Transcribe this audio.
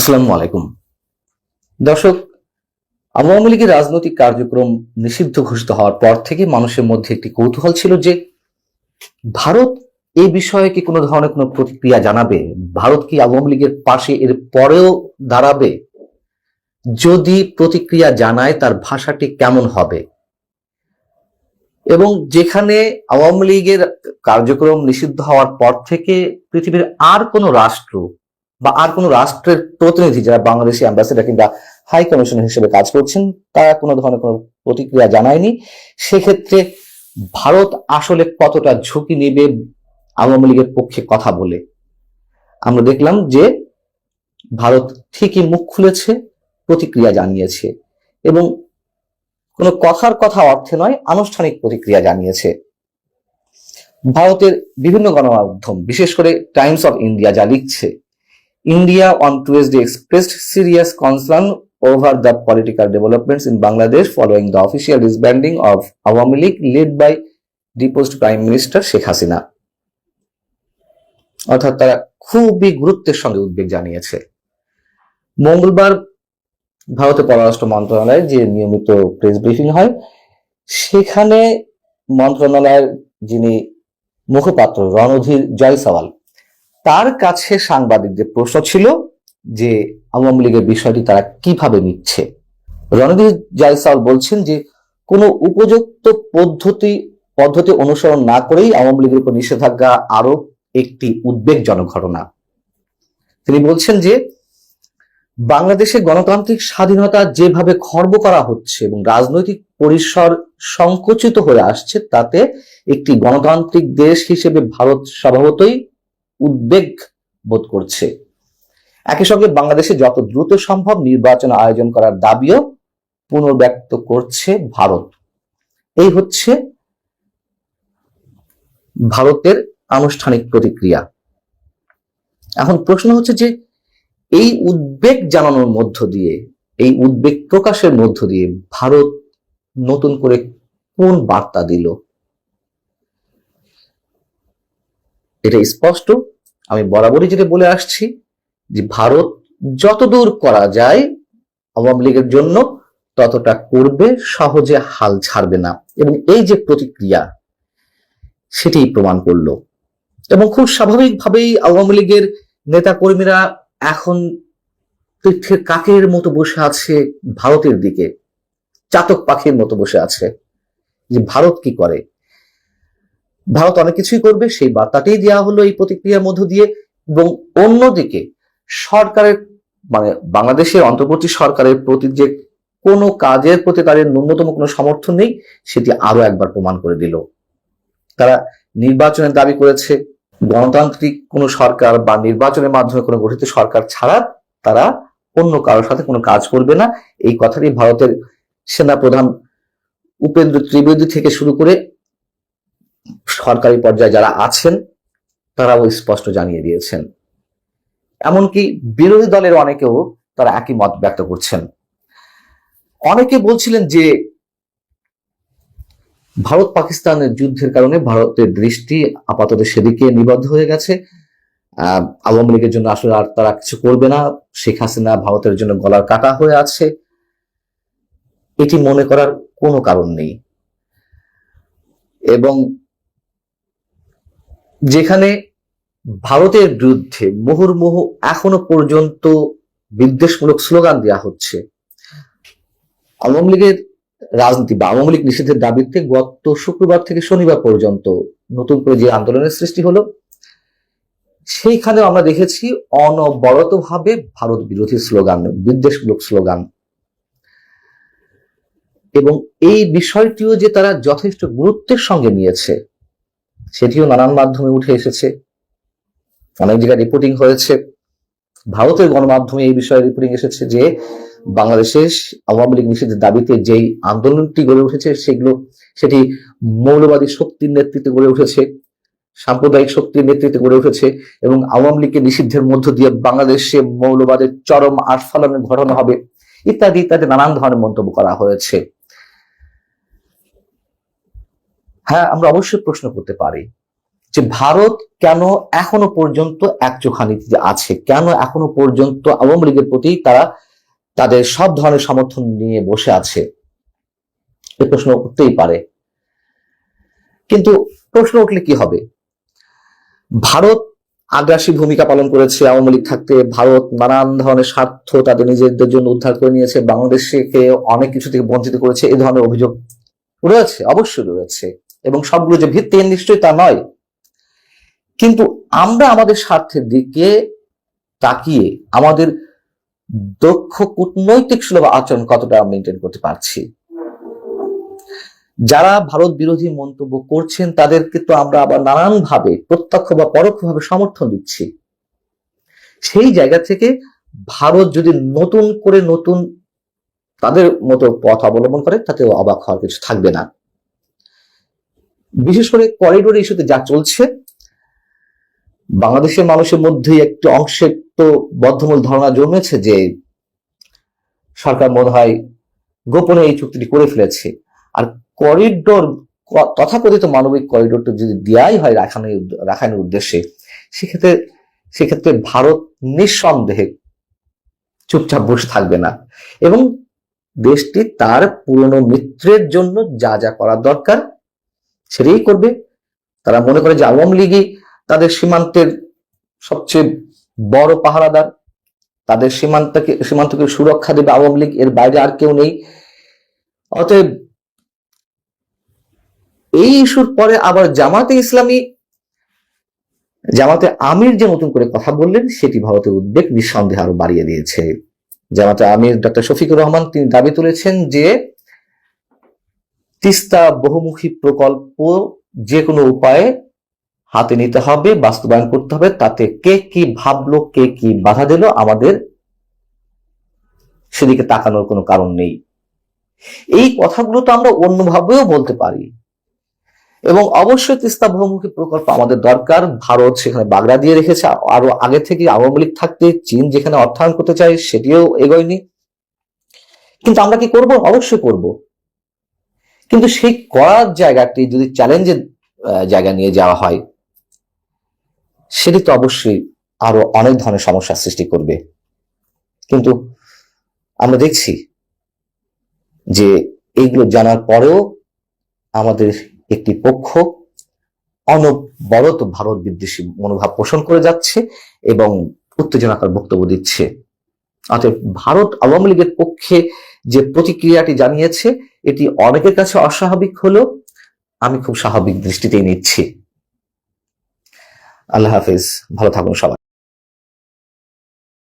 আসসালামু আলাইকুম। দর্শক, আওয়ামী লীগের রাজনৈতিক কার্যক্রম নিষিদ্ধ ঘোষিত হওয়ার পর থেকে মানুষের মধ্যে একটি কৌতূহল ছিল যে, ভারত এই বিষয়ে কি কোনো ধরনের কোনো প্রতিক্রিয়া জানাবে? ভারত কি আওয়ামী লীগের পাশে এর পরেও দাঁড়াবে? যদি প্রতিক্রিয়া জানায়, তার ভাষাটি কেমন হবে? এবং যেখানে আওয়ামী লীগের কার্যক্রম নিষিদ্ধ হওয়ার পর থেকে পৃথিবীর আর কোনো রাষ্ট্র বা আর কোনো রাষ্ট্রের প্রতিনিধি যারা বাংলাদেশি অ্যাম্বাসেডার কিংবা হাই কমিশনার হিসেবে কাজ করছেন, তারা কোনো ধরনের কোনো প্রতিক্রিয়া জানায়নি। সেক্ষেত্রে ভারত আসলে কতটা ঝুঁকি নেবে আওয়ামী লীগের পক্ষে কথা বলে? আমরা দেখলাম যে ভারত ঠিকই মুখ খুলেছে, প্রতিক্রিয়া জানিয়েছে এবং কোনো কথার কথা অর্থে নয়, আনুষ্ঠানিক প্রতিক্রিয়া জানিয়েছে। ভারতের বিভিন্ন গণমাধ্যম, বিশেষ করে টাইমস অফ ইন্ডিয়া যা লিখছে India on Tuesday expressed serious concern over the political developments in Bangladesh following the official disbanding of Awami League led by deposed Prime Minister Sheikh Hasina. অর্থাৎ তারা খুবই গুরুত্বের সঙ্গে উদ্বেগ জানিয়েছে মঙ্গলবার ভারতের পররাষ্ট্র মন্ত্রণালয়ে যে নিয়মিত প্রেস ব্রিফিং হয় সেখানে মন্ত্রণালয়ের যিনি মুখপাত্র রণধীর জয়সওয়াল তার কাছে সাংবাদিকদের প্রশ্ন ছিল যে আওয়ামী লীগের বিষয়টি তারা কীভাবে নিচ্ছে। রণদীপ জয়সাল বলছেন যে কোনো উপযুক্ত পদ্ধতি পদ্ধতি অনুসরণ না করেই আওয়ামী লীগের উপর নিষেধাজ্ঞা আরোপ একটি উদ্বেগজনক ঘটনা। তিনি বলছেন যে বাংলাদেশে গণতান্ত্রিক স্বাধীনতা যেভাবে খর্ব করা হচ্ছে এবং রাজনৈতিক পরিসর সংকুচিত হয়ে আসছে, তাতে একটি গণতান্ত্রিক দেশ হিসেবে ভারত স্বভাবতই উদ্বেগ বোধ করছে। একই সঙ্গে বাংলাদেশে যত দ্রুত সম্ভব নির্বাচন আয়োজন করার দাবিও পুনর্ব্যক্ত করছে ভারত। এই হচ্ছে ভারতের আনুষ্ঠানিক প্রতিক্রিয়া। এখন প্রশ্ন হচ্ছে যে, এই উদ্বেগ জানানোর মধ্য দিয়ে, এই উদ্বেগ প্রকাশের মধ্য দিয়ে ভারত নতুন করে কোন বার্তা দিল? এটা স্পষ্ট। আমি বরাবরই যেটা বলে আসছি যে ভারত যতদূর করা যায় আওয়ামী লীগের জন্য ততটা করবে, সহজে হাল ছাড়বে না। এবং এই যে প্রতিক্রিয়া, সেটাই প্রমাণ করল। এবং খুব স্বাভাবিকভাবেই আওয়ামী লীগের নেতা কর্মীরা এখন তীর্থের কাকের মতো বসে আছে ভারতের দিকে, চাতক পাখির মতো বসে আছে। যে ভারত কি করে? ভারত অনেক কিছুই করবে, সেই বার্তাটাই দেওয়া হলো এই প্রতিক্রিয়ার মধ্য দিয়ে এবং অন্যদিকে সরকারের মানে বাংলাদেশের অন্তর্বর্তী সরকারের প্রতি যে কোনো কাজের প্রতি তাদের ন্যূনতম কোনো সমর্থন নেই, সেটি আরও একবার প্রমাণ করে দিল। তারা নির্বাচনের দাবি করেছে, গণতান্ত্রিক কোনো সরকার বা নির্বাচনের মাধ্যমে কোনো গঠিত সরকার ছাড়া তারা অন্য কারোর সাথে কোনো কাজ করবে না। এই কথাটি ভারতের সেনা প্রধান উপেন্দ্র ত্রিবেদী থেকে শুরু করে সরকারি পর্যায়ে যারা আছেন, তারাও স্পষ্ট জানিয়ে দিয়েছেন। এমনকি বিরোধী দলের অনেকেও তারা একই মত ব্যক্ত করছেন। অনেকে বলছিলেন যে, ভারত পাকিস্তানের যুদ্ধের কারণে ভারতের দৃষ্টি আপাতত সেদিকে নিবদ্ধ হয়ে গেছে। আওয়ামী লীগের জন্য আসলে আর তারা কিছু করবে না। শেখ হাসিনা ভারতের জন্য গলার কাটা হয়ে আছে। এটি মনে করার কোনো কারণ নেই। এবং যেখানে ভারতের বিরুদ্ধে মুহুর্মুহু এখনও পর্যন্ত বিদ্বেষমূলক স্লোগান দেওয়া হচ্ছে। আওয়ামী লীগের রাজনীতি বা আওয়ামী লীগ নিষেধের দাবিতে গত শুক্রবার থেকে শনিবার পর্যন্ত নতুন করে যে আন্দোলনের সৃষ্টি হলো, সেইখানেও আমরা দেখেছি অনবরত ভাবে ভারত বিরোধী স্লোগান, বিদ্বেষমূলক স্লোগান। এবং এই বিষয়টিও যে তারা যথেষ্ট গুরুত্বের সঙ্গে নিয়েছে সেটিও নানান মাধ্যমে উঠে এসেছে। অনেক জায়গায় রিপোর্টিং হয়েছে। ভারতের গণমাধ্যমে এই বিষয়ে রিপোর্টিং এসেছে যে বাংলাদেশের আওয়ামী লীগ নিষেধের দাবিতে যেই আন্দোলনটি গড়ে উঠেছে, সেগুলো, সেটি মৌলবাদী শক্তির নেতৃত্বে গড়ে উঠেছে, সাম্প্রদায়িক শক্তির নেতৃত্বে গড়ে উঠেছে এবং আওয়ামী লীগকে নিষিদ্ধের মধ্য দিয়ে বাংলাদেশে মৌলবাদের চরম আস্ফালনের ঘটনা হবে ইত্যাদি ইত্যাদি নানান ধরনের মন্তব্য করা হয়েছে। হ্যাঁ আমরা অবশ্যই প্রশ্ন করতে পারি যে ভারত কেন এখনও পর্যন্ত একচোখা নীতিতে আছে? কেন এখনও পর্যন্ত আওয়ামী লীগের প্রতি তারা তাদের সব ধরনের সমর্থন নিয়ে বসে আছে? এ প্রশ্ন উঠতেই পারে। কিন্তু প্রশ্ন উঠলে কি হবে? ভারত আগ্রাসী ভূমিকা পালন করেছে, আওয়ামী লীগ থাকতে, ভারত নানান ধরনের স্বার্থ তাদের নিজেদের জন্য উদ্ধার করে নিয়েছে, বাংলাদেশকে অনেক কিছু থেকে বঞ্চিত করেছে, এ ধরনের অভিযোগ রয়েছে, অবশ্যই রয়েছে। এবং সবগুলো যে ভিত্তিহীন নিশ্চয়ই তা নয়। কিন্তু আমরা আমাদের স্বার্থের দিকে তাকিয়ে আমাদের দক্ষ কূটনৈতিক সুলভ আচরণ কতটা মেনটেন করতে পারছি? যারা ভারত বিরোধী মন্তব্য করছেন, তাদেরকে তো আমরা আবার নানান ভাবে প্রত্যক্ষ বা পরোক্ষভাবে সমর্থন দিচ্ছি। সেই জায়গা থেকে ভারত যদি নতুন করে নতুন তাদের মতো পথ অবলম্বন করে তাতে অবাক হওয়ার কিছু থাকবে না। বিশেষ করে করিডোর ইস্যুতে যা চলছে, বাংলাদেশের মানুষের মধ্যে একটি অংশের তো বদ্ধমূল ধারণা জন্মেছে যে সরকার মনে হয় গোপনে এই চুক্তিটি করে ফেলেছে। আর করিডোর তথাকথিত মানবিক করিডোরটা যদি দেওয়াই হয় রাখানের রাখাইনের উদ্দেশ্যে, সেক্ষেত্রে সেক্ষেত্রে ভারত নিঃসন্দেহে চুপচাপ বসে থাকবে না। এবং দেশটি তার পুরনো মিত্রের জন্য যা যা করার দরকার সেটাই করবে। তারা মনে করে যে আওয়ামী লীগই তাদের সীমান্তের সবচেয়ে বড় পাহারাদার। তাদের সীমান্তকে সীমান্তকে সুরক্ষা দেবে আওয়ামী লীগ, এর বাইরে আর কেউ নেই। অতএব এই ইস্যুর পরে আবার জামাতে ইসলামী, জামাতে আমির যে নতুন করে কথা বললেন, সেটি ভারতের উদ্বেগ নিঃসন্দেহে আরও বাড়িয়ে দিয়েছে। জামাতে আমির ডক্টর শফিকুর রহমান তিনি দাবি তুলেছেন যে তিস্তা বহুমুখী প্রকল্প যে কোনো উপায়ে হাতে নিতে হবে, বাস্তবায়ন করতে হবে, তাতে কে কি ভাবলো, কে কি বাধা দিল আমাদের সেদিকে তাকানোর কোনো কারণ নেই। এই কথাগুলো তো আমরা অন্যভাবেও বলতে পারি। এবং অবশ্যই তিস্তা বহুমুখী প্রকল্প আমাদের দরকার। ভারত সেখানে বাগড়া দিয়ে রেখেছে। আরও আগে থেকে আওয়ামী লীগ থাকতে, চীন যেখানে অর্থায়ন করতে চায়, সেটিও এগোয়নি। কিন্তু আমরা কি করব? অবশ্যই করব। কিন্তু সেই করার জায়গাটি যদি চ্যালেঞ্জের জায়গা নিয়ে যাওয়া হয়, সেটি তো অবশ্যই আরও অনেক ধরনের সমস্যার সৃষ্টি করবে। কিন্তু আমরা দেখছি যে এইগুলো জানার পরেও আমাদের একটি পক্ষ অনবরত ভারত বিদ্বেষী মনোভাব পোষণ করে যাচ্ছে এবং উত্তেজনাকার বক্তব্য দিচ্ছে। অতএব ভারত আওয়ামী লীগের পক্ষে যে প্রতিক্রিয়াটি জানিয়েছে, এটি অনেকের কাছে অস্বাভাবিক হলেও আমি খুব স্বাভাবিক দৃষ্টিতেই নিচ্ছি। আল্লাহ হাফিজ, ভালো থাকুন সবাই।